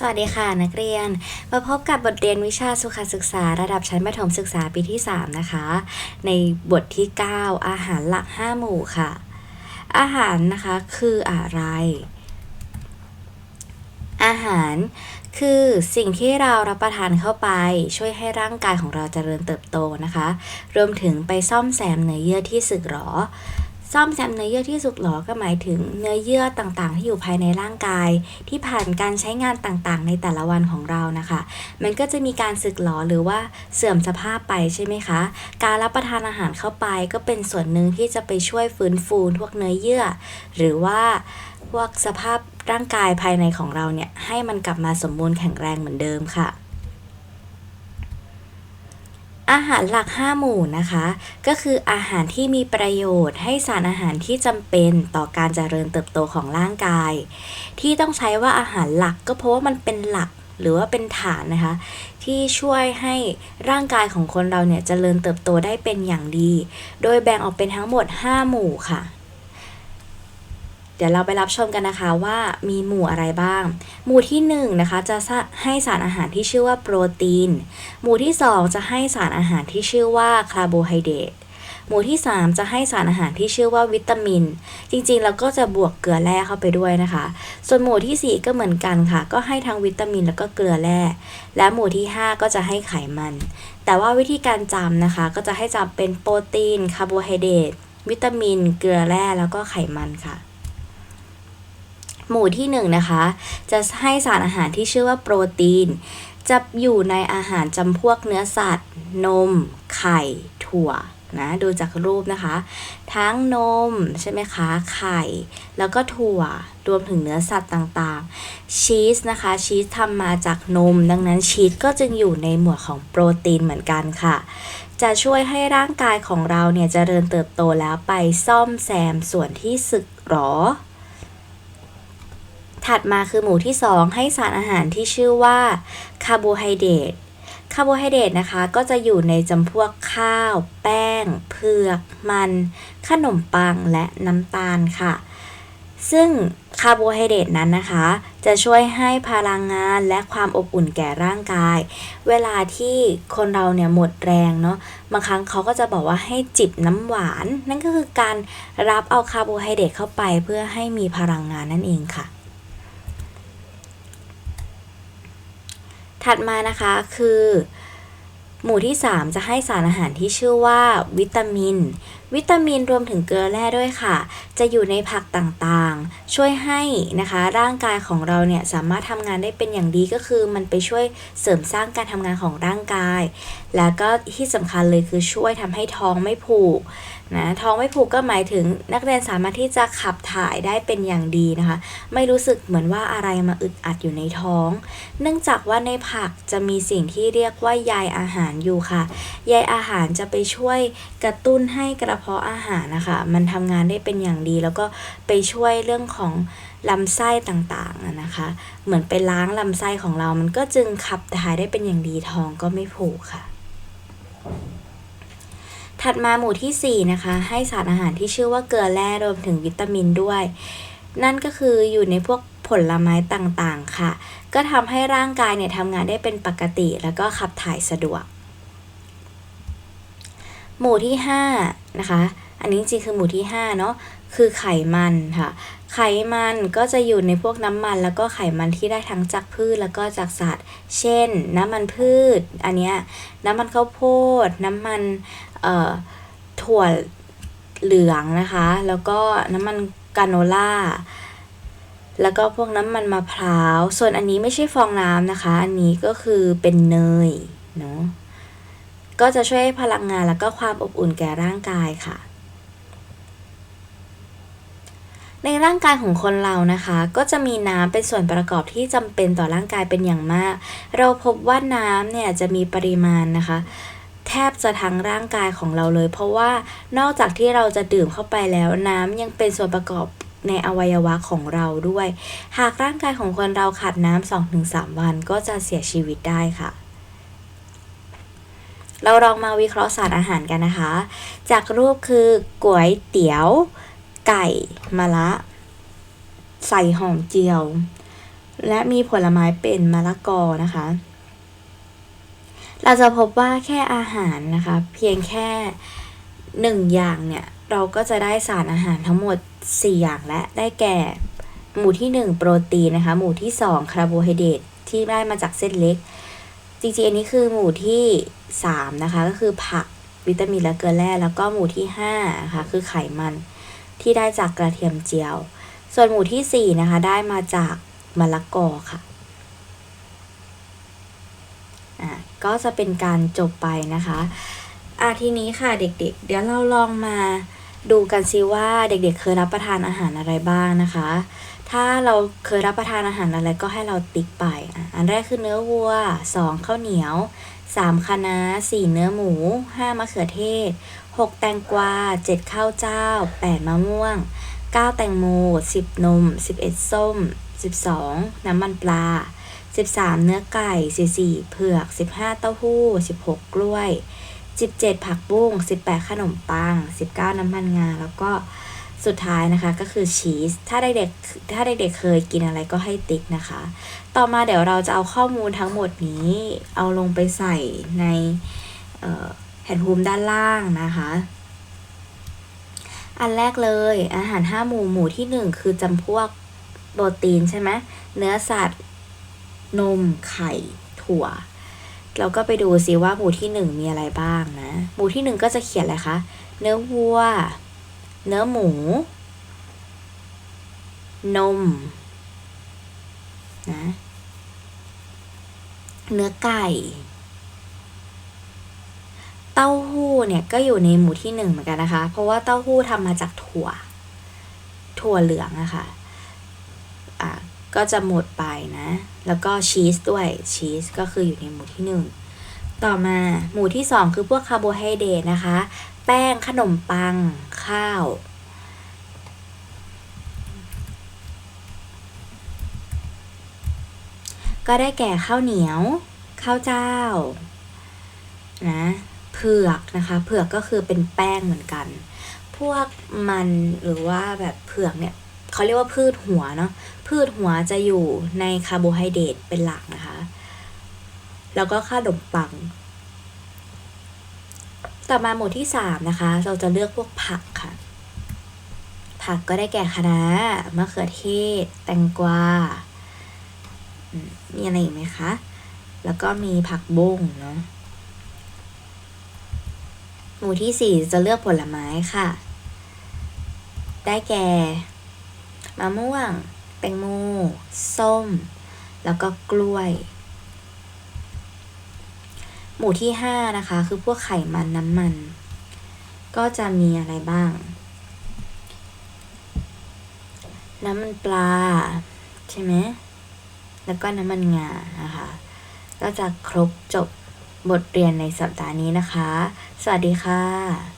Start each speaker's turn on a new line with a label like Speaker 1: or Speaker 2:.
Speaker 1: สวัสดีค่ะนักเรียน มาพบกับบทเรียนวิชาสุขศึกษาระดับชั้นประถมศึกษาปีที่ 3 นะคะ ในบทที่ 9 อาหารหลัก 5 หมู่ค่ะ อาหารนะคะคืออะไร อาหารคือสิ่งที่เรารับประทานเข้าไป ช่วยให้ร่างกายของเราเจริญเติบโตนะคะ รวมถึงไปซ่อมแซมเนื้อเยื่อที่สึกหรอ ซ่อมแซมเนื้อเยื่อที่สึกหรอก็หมายถึงเนื้อเยื่อต่างๆ ที่อยู่ภายในร่างกาย ที่ผ่านการใช้งานต่างๆ ในแต่ละวันของเรานะคะ มันก็จะมีการสึกหรอหรือว่าเสื่อมสภาพไปใช่ไหมคะ การรับประทานอาหารเข้าไปก็เป็นส่วนหนึ่งที่จะไปช่วยฟื้นฟูพวกเนื้อเยื่อ หรือว่าพวกสภาพร่างกายภายในของเราเนี่ยให้มันกลับมาสมบูรณ์แข็งแรงเหมือนเดิมค่ะ อาหารหลัก 5 หมู่นะคะ ก็คืออาหารที่มีประโยชน์ให้สารอาหารที่จำเป็นต่อการเจริญเติบโตของร่างกาย ที่ต้องใช้ว่าอาหารหลักก็เพราะว่ามันเป็นหลักหรือว่าเป็นฐานนะคะ ที่ช่วยให้ร่างกายของคนเราเนี่ยเจริญเติบโตได้เป็นอย่างดี โดยแบ่งออกเป็นทั้งหมด 5 หมู่ค่ะ เดี๋ยวเราไปรับชมกันนะคะว่ามีหมู่อะไรบ้าง หมู่ที่1นงนะคะจะให้สารอาหารที่ชื่อว่าโปรตีน หมู่ที่ 2 จะให้สารอาหารที่ชื่อว่าคาร์โบไฮเดรตหมู่ที่ 3 จะให้สารอาหารที่ชื่อว่าวิตามิน จริงๆ เราก็จะบวกเกลือแร่เข้าไปด้วยนะคะ ส่วนหมู่ที่ 4 ก็เหมือนกันค่ะ ก็ให้ทั้งวิตามินแล้วก็เกลือแร่ และหมู่ที่ 5 ก็จะให้ไขมัน แต่ว่าวิธีการจำนะคะ ก็จะให้จำเป็นโปรตีนคาร์โบไฮเดรตวิตามิน เกลือแร่แล้วก็ไขมันค่ะ หมู่ที่1นงนะคะ จะให้สารอาหารที่ชื่อว่าโปรตีน จะอยู่ในอาหารจำพวกเนื้อสัตว์ นม ไข่ ถั่วนะดูจากรูปนะคะ ทั้งนมใช่ไหมคะไข่ แล้วก็ถั่วรวมถึงเนื้อสัตว์ต่างๆ ชีสนะคะชีสทำมาจากนม ดังนั้นชีสก็จึงอยู่ในหมวดของโปรตีนเหมือนกันค่ะ จะช่วยให้ร่างกายของเราเนี่ยจเจริญเติบโตแล้วไปซ่อมแซมส่วนที่สึกหรอ ถัดมาคือหมู่ที่ 2 ให้สารอาหารที่ชื่อว่าคาร์โบไฮเดรตคาร์โบไฮเดรตนะคะก็จะอยู่ในจำพวกข้าว แป้ง เผือก มัน ขนมปังและน้ำตาลค่ะ ซึ่งคาร์โบไฮเดรตนั้นนะคะ จะช่วยให้พลังงานและความอบอุ่นแก่ร่างกาย เวลาที่คนเราเนี่ยหมดแรงเนาะบางครั้งเขาก็จะบอกว่าให้จิบน้ำหวาน นั่นก็คือการรับเอาคาร์โบไฮเดรตเข้าไปเพื่อให้มีพลังงานนั่นเองค่ะ ถัดมานะคะคือ หมู่ที่ 3 จะให้สารอาหารที่ชื่อว่าวิตามิน วิตามินรวมถึงเกลือแร่ด้วยค่ะ จะอยู่ในผักต่างๆ ช่วยให้นะคะร่างกายของเราเนี่ยสามารถทำงานได้เป็นอย่างดีก็คือ มันไปช่วยเสริมสร้างการทำงานของร่างกายแล้วก็ที่สำคัญเลยคือช่วยทำให้ท้องไม่ผูกนะท้องไม่ผูกก็หมายถึงนักเรียนสามารถที่จะขับถ่ายได้เป็นอย่างดีนะคะ ไม่รู้สึกเหมือนว่าอะไรมาอึดอัดอยู่ในท้อง เนื่องจากว่าในผักจะมีสิ่งที่เรียกว่าใยอาหารอยู่ค่ะใยอาหารจะไปช่วยกระตุ้นให้กระเพาะอาหารนะคะ มันทำงานได้เป็นอย่างดีแล้วก็ไปช่วยเรื่องของ ลำไส้ต่างๆนะคะ เหมือนไปล้างลำไส้ของเรา มันก็จึงขับถ่ายได้เป็นอย่างดีท้องก็ไม่ผูกค่ะ ถัดมาหมู่ที่ 4 นะคะ ให้สารอาหารที่ชื่อว่าเกลือแร่รวมถึงวิตามินด้วย นั่นก็คืออยู่ในพวกผลไม้ต่างๆค่ะ ก็ทำให้ร่างกายเนี่ยทำงานได้เป็นปกติ แล้วก็ขับถ่ายสะดวก หมู่ที่5นะคะ อันนี้จริงคือหมู่ที่5เนาะ คือไขมันค่ะ ไขมันก็จะอยู่ในพวกน้ำมัน แล้วก็ไขมันที่ได้ทั้งจากพืชแล้วก็จากสัตว์ เช่น น้ำมันพืช อันเนี้ยน้ำมันข้าวโพด น้ำมันถั่วเหลืองนะคะ แล้วก็น้ำมันกาโนล่าแล้วก็พวกน้ำมันมะพร้าว ส่วนอันนี้ไม่ใช่ฟองน้ำนะคะ อันนี้ก็คือเป็นเนยเนาะ ก็จะช่วยพลังงานแล้วก็ความอบอุ่นแก่ร่างกายค่ะ ในร่างกายของคนเรานะคะ ก็จะมีน้ำเป็นส่วนประกอบที่จำเป็นต่อร่างกายเป็นอย่างมาก เราพบว่าน้ำเนี่ยจะมีปริมาณนะคะ แทบจะทั้งร่างกายของเราเลย เพราะว่านอกจากที่เราจะดื่มเข้าไปแล้วน้ำยังเป็นส่วนประกอบในอวัยวะของเราด้วย หากร่างกายของคนเราขาดน้ำสองถึงสามวันก็จะเสียชีวิตได้ค่ะเราลองมาวิเคราะห์สารอาหารกันนะคะ จากรูปคือก๋วยเตี๋ยว ไก่มะละใส่หอมเจียว และมีผลไม้เป็นมะละกอนะคะ เราจะพบว่าแค่อาหารนะคะ เพียงแค่หนึ่งอย่างเนี่ย เราก็จะได้สารอาหารทั้งหมด 4 อย่างและได้แก่ หมู่ที่ 1 โปรตีนนะคะ หมู่ที่ 2 คาร์โบไฮเดรตที่ได้มาจากเส้นเล็ก จริงๆอันนี้คือหมู่ที่ 3 นะคะ ก็คือผักวิตามินและเกลือแร่แล้วก็หมู่ที่5นะคะคือไขมัน ที่ได้จากกระเทียมเจียว ส่วนหมู่ที่ 4 นะคะ ได้มาจากมะละกอค่ะอะ ก็จะเป็นการจบไปนะคะอะทีนี้ค่ะเด็กๆเดี๋ยวเราลองมาดูกันซิว่าเด็กๆเคยรับประทานอาหารอะไรบ้างนะคะ ถ้าเราเคยรับประทานอาหารอะไรก็ให้เราติ๊กไป อันแรกคือเนื้อวัว 2 ข้าวเหนียว 3คะน้า4เนื้อหมู 5 มะเขือเทศ 6 แตงกวา 7 ข้าวเจ้า 8 มะม่วง 9 แตงโม 10 นม 11 ส้ม 12 น้ำมันปลา 13 เนื้อไก่ 14 เผือก 15 เต้าหู้ 16 กล้วย 17 ผักบุ้ง 18 ขนมปัง 19 น้ำมันงา แล้วก็ สุดท้ายนะคะก็คือชีส ถ้าเด็กๆถ้าเด็กๆเคยกินอะไรก็ให้ติ๊กนะคะ ต่อมาเดี๋ยวเราจะเอาข้อมูลทั้งหมดนี้ เอาลงไปใส่ในแผ่นภูมิด้านล่างนะคะ อันแรกเลยอาหารห้าหมู่หมู่ที่หนึ่งคือจำพวกโปรตีนใช่ไหมเนื้อสัตว์ นมไข่ถั่วเราก็ไปดูซิว่าหมู่ที่หนึ่งมีอะไรบ้างนะ หมู่ที่หนึ่งก็จะเขียนอะไรคะ เนื้อวัว เนื้อหมู นม นะ เนื้อไก่ เต้าหู้เนี่ยก็อยู่ในหมู่ที่หนึ่งเหมือนกันนะคะ เพราะว่าเต้าหู้ทำมาจากถั่ว ถั่วเหลืองอะค่ะ อะก็จะหมดไปนะ แล้วก็ชีสด้วย ชีสก็คืออยู่ในหมู่ที่หนึ่ง ต่อมาหมู่ที่สองคือพวกคาร์โบไฮเดรตนะคะ แป้งขนมปัง ข้าว ก็ได้แก่ข้าวเหนียว ข้าวเจ้านะเผือกนะคะเผือกก็คือเป็นแป้งเหมือนกัน พวกมันหรือว่าแบบเผือกเนี่ยเขาเรียกว่าพืชหัวเนาะพืชหัวจะอยู่ในคาร์โบไฮเดรตเป็นหลักนะคะ แล้วก็ค่าขนมปัง ต่อมาหมู่ที่สามนะคะ เราจะเลือกพวกผักค่ะ ผักก็ได้แก่คะน้ามะเขือเทศ แตงกวา มีอะไรอีกไหมคะ แล้วก็มีผักบุ้งเนาะ หมู่ที่สี่จะเลือกผลไม้ค่ะ ได้แก่มะม่วง แตงโม ส้ม แล้วก็กล้วย หมู่ที่ห้านะคะ คือพวกไขมันน้ำมัน ก็จะมีอะไรบ้าง น้ำมันปลา ใช่ไหมแล้วก็น้ำมันงานะคะ ก็จะครบจบบทเรียนในสัปดาห์นี้นะคะ สวัสดีค่ะ